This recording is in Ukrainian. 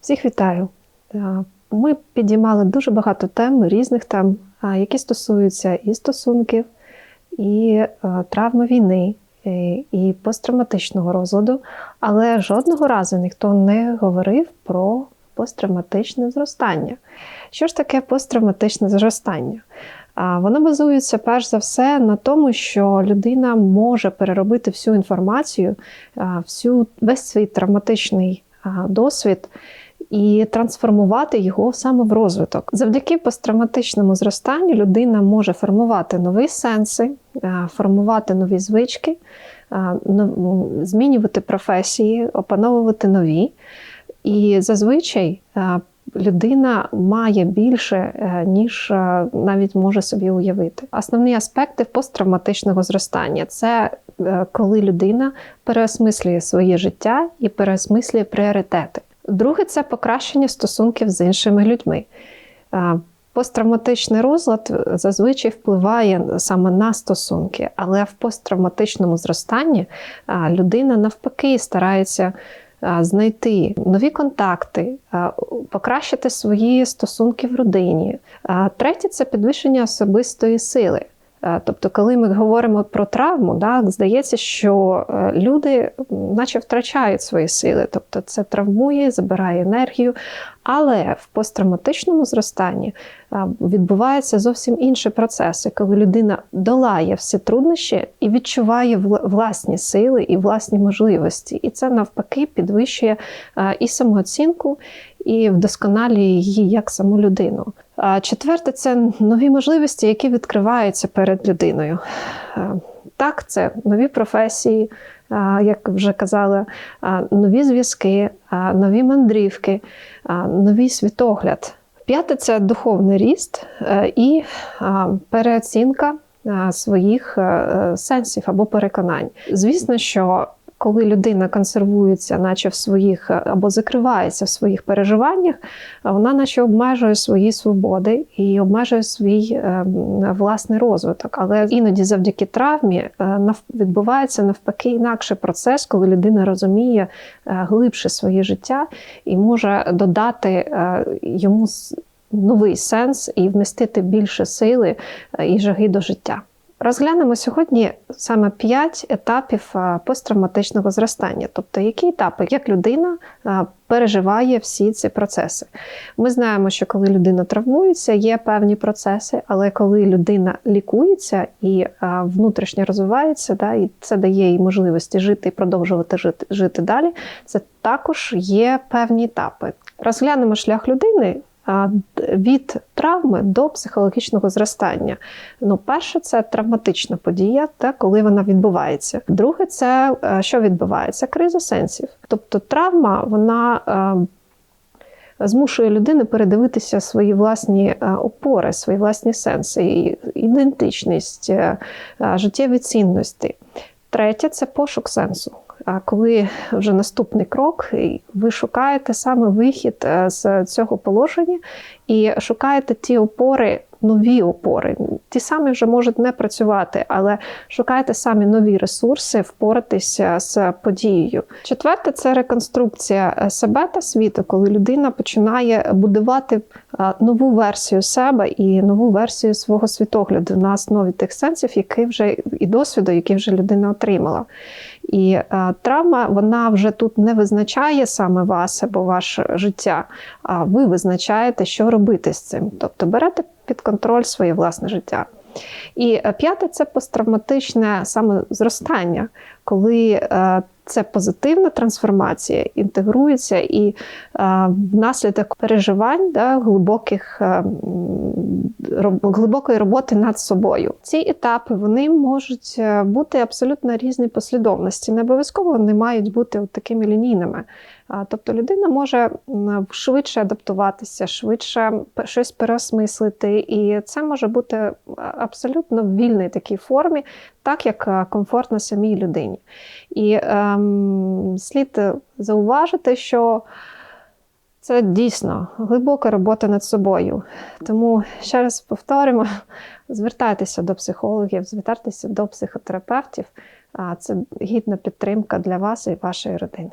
Всіх вітаю! Е, Ми підіймали дуже багато тем, різних тем, які стосуються і стосунків, і е, травми війни, і, і посттравматичного розладу. Але жодного разу ніхто не говорив про посттравматичне зростання. Що ж таке посттравматичне зростання? Воно базується перш за все на тому, що людина може переробити всю інформацію, всю, весь свій травматичний досвід і трансформувати його саме в розвиток. Завдяки посттравматичному зростанню людина може формувати нові сенси, формувати нові звички, змінювати професії, опановувати нові. І зазвичай е, людина має більше, е, ніж е, навіть може собі уявити. Основні аспекти посттравматичного зростання це е, коли людина переосмислює своє життя і переосмислює пріоритети. Друге це покращення стосунків з іншими людьми. Посттравматичний розлад зазвичай впливає саме на стосунки, але в посттравматичному зростанні людина навпаки старається знайти нові контакти, покращити свої стосунки в родині. Третє це підвищення особистої сили. А, Тобто, коли ми говоримо про травму, да, здається, що е, люди наче втрачають свої сили, тобто це травмує, забирає енергію. Але в посттравматичному зростанні а, відбуваються зовсім інші процеси, коли людина долає всі труднощі і відчуває власні сили і власні можливості. І це навпаки підвищує і самооцінку, і вдосконалює її як саму людину. А Четверте це нові можливості, які відкриваються перед людиною. Так, це нові професії, як вже казала, нові зв'язки, нові мандрівки, новий світогляд. П'яте це духовний ріст е, і переоцінка своїх е, сенсів або переконань. Звісно, що коли людина консервується, наче в своїх е, або закривається в своїх переживаннях, вона наче обмежує свої свободи і обмежує свій е, власний розвиток. Але іноді завдяки травмі е, відбувається навпаки інакший процес, коли людина розуміє глибше своє життя і може додати йому новий сенс і вмістити більше сили і жаги до життя. Розглянемо сьогодні саме п'ять етапів а, посттравматичного зростання, тобто які етапи, як людина переживає всі ці процеси. Ми знаємо, що коли людина травмується, є певні процеси, але коли людина лікується і внутрішньо розвивається, да, і це дає їй можливості жити і продовжувати жити, жити далі, це також є певні етапи. Розглянемо шлях людини. Від травми до психологічного зростання. Ну, перше, це травматична подія, та коли вона відбувається. Друге, це е, що відбувається? Криза сенсів. Тобто травма, вона е, змушує людину передивитися свої власні е, опори, свої власні сенси, ідентичність, життєві цінності. Третє це пошук сенсу. А коли вже наступний крок, ви шукаєте саме вихід е, з цього положення і шукаєте ті опори, нові опори. Ті самі вже можуть не працювати, але шукаєте самі нові ресурси впоратися з подією. Четверте це реконструкція е, себе та світу, коли людина починає будувати е, нову версію себе і нову версію свого світогляду на основі тих сенсів, які вже і досвіду, які вже людина отримала. І е, травма вона вже тут не визначає саме вас або ваше життя, а ви визначаєте, що робити з цим. Тобто берете під контроль своє власне життя. І е, п'яте це посттравматичне саме зростання, коли це позитивна трансформація інтегрується і е, внаслідок переживань да, глибоких, е, глибокої роботи над собою. Ці етапи вони можуть е, бути абсолютно різні послідовності. Не обов'язково вони мають бути от такими лінійними. Тобто людина може швидше адаптуватися, швидше щось переосмислити, і це може бути абсолютно в вільній такій формі, так як комфортно самій людині. І ем, слід зауважити, що це дійсно глибока робота над собою. Тому ще раз повторимо: звертайтеся до психологів, звертайтеся до психотерапевтів. А Це гідна підтримка для вас і вашої родини.